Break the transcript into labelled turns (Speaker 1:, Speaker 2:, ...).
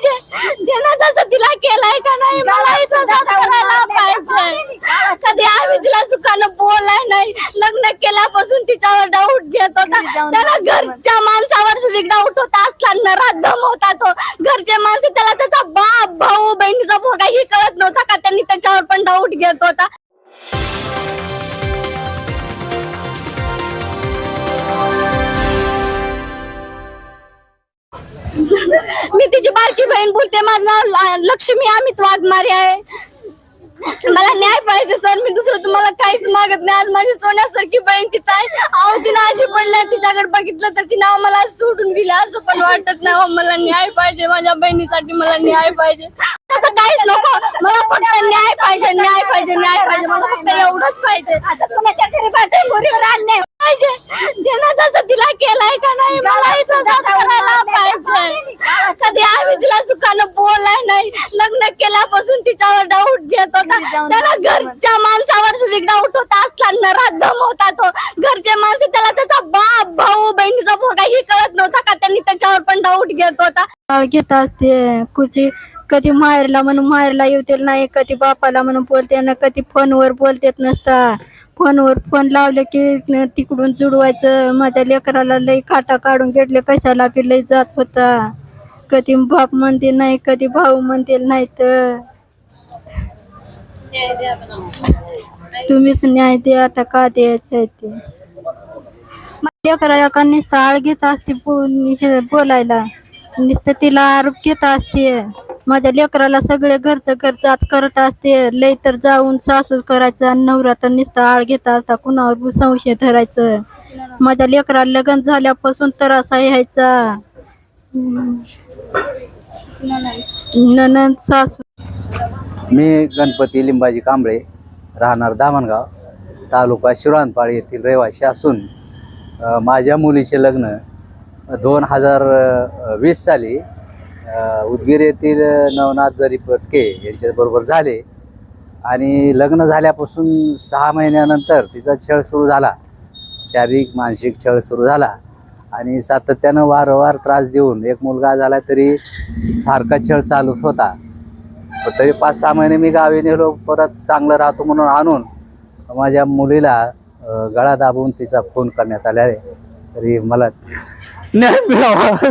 Speaker 1: पाहिजे? तिनं जसं तिला केलंय का नाही मला तसंच करायला पाहिजे. कधी आम्ही तिला सुखानं बोलाय नाही लग्न केल्यापासून तिच्यावर डाऊट घेत होता त्याला घरच्या माणसावर सुद्धा डाऊट होता असला दम होता तो. घरचे माणसं त्याला त्याचा बाप भाऊ बहिणीचा पोरगा ही कळत नव्हता का? त्यांनी त्याच्यावर पण डाऊट घेत होता. मी तिची बारकी बहीण बोलते माझं नाव लक्ष्मी अमित वाघमारे आहे. मला न्याय पाहिजे सर. मी दुसरं तुम्हाला काहीच मागत नाही. आज माझी सोन्यासारखी बहीण तिथं आहे. अहो तिनं अशी पडल्या तिच्याकडे बघितलं तर तिनं मला सोडून गेली. असं पण वाटत नाही. मला न्याय पाहिजे माझ्या बहिणीसाठी मला न्याय पाहिजे. असं काहीच नको. मला फक्त न्याय पाहिजे न्याय पाहिजे न्याय पाहिजे. मला फक्त एवढंच पाहिजे. पाहिजे. तिनं जसं तिला केलंय का नाही मला तसंच करायला पाहिजे कधी आम्ही तिला सुखानं बोलाय नाही. लग्न केल्यापासून तिच्यावर डाऊट घेत होता त्याला घरच्या माणसावर सुद्धा डाऊट होता असला दम होता तो. घरचे माणसं त्याला त्याचा बाप भाऊ बहिणीचा पोरगा ही कळत नव्हता का? त्यांनी त्याच्यावर पण डाऊट घेत होता.
Speaker 2: घेत असते. कुठे कधी माहेरला म्हणून माहेरला येते नाही कधी बापाला म्हणून बोलते ना कधी फोनवर बोलतेत नसता. फोनवर फोन लावले की तिकडून जुडवायचं. माझ्या लेकराला लई काटा काढून घेतले. कशाला बी लई जात होता. कधी बाप म्हणते नाही कधी भाऊ म्हणते नाही तर. तुम्हीच न्याय द्या आता का द्यायचं आहे ते? लेकराला का नुसतं आळ घेत असते बोलायला? नुसतं तिला आरोप घेत असते. माझ्या लेकराला सगळे घरचं घर जात करत असते. लय तर जाऊन सासू करायचं आणि नवरा तर आळ घेता असता. कुणावर संशय धरायचं. माझ्या लेकराला लग्न झाल्यापासून तर असा यायचा. ननंद सासू.
Speaker 3: मी गणपती लिंबाजी कांबळे राहणार दामणगाव तालुका शिराणपाळ येथील रहिवासी असून माझ्या मुलीचे लग्न दोन हजार वीस साली उदगीर येथील नवनाथ जरी पटके यांच्याबरोबर झाले आणि लग्न झाल्यापासून सहा महिन्यानंतर तिचा छळ सुरू झाला. शारीरिक मानसिक छळ सुरू झाला आणि सातत्यानं वारंवार त्रास देऊन एक मुलगा झाला तरी सारखा छळ चालूच होता. तरी पाच सहा महिने मी गावी नेलो परत चांगलं राहतो म्हणून आणून माझ्या मुलीला गळा दाबून तिचा फोन करण्यात आला आहे तरी मला न्याय मिळावा.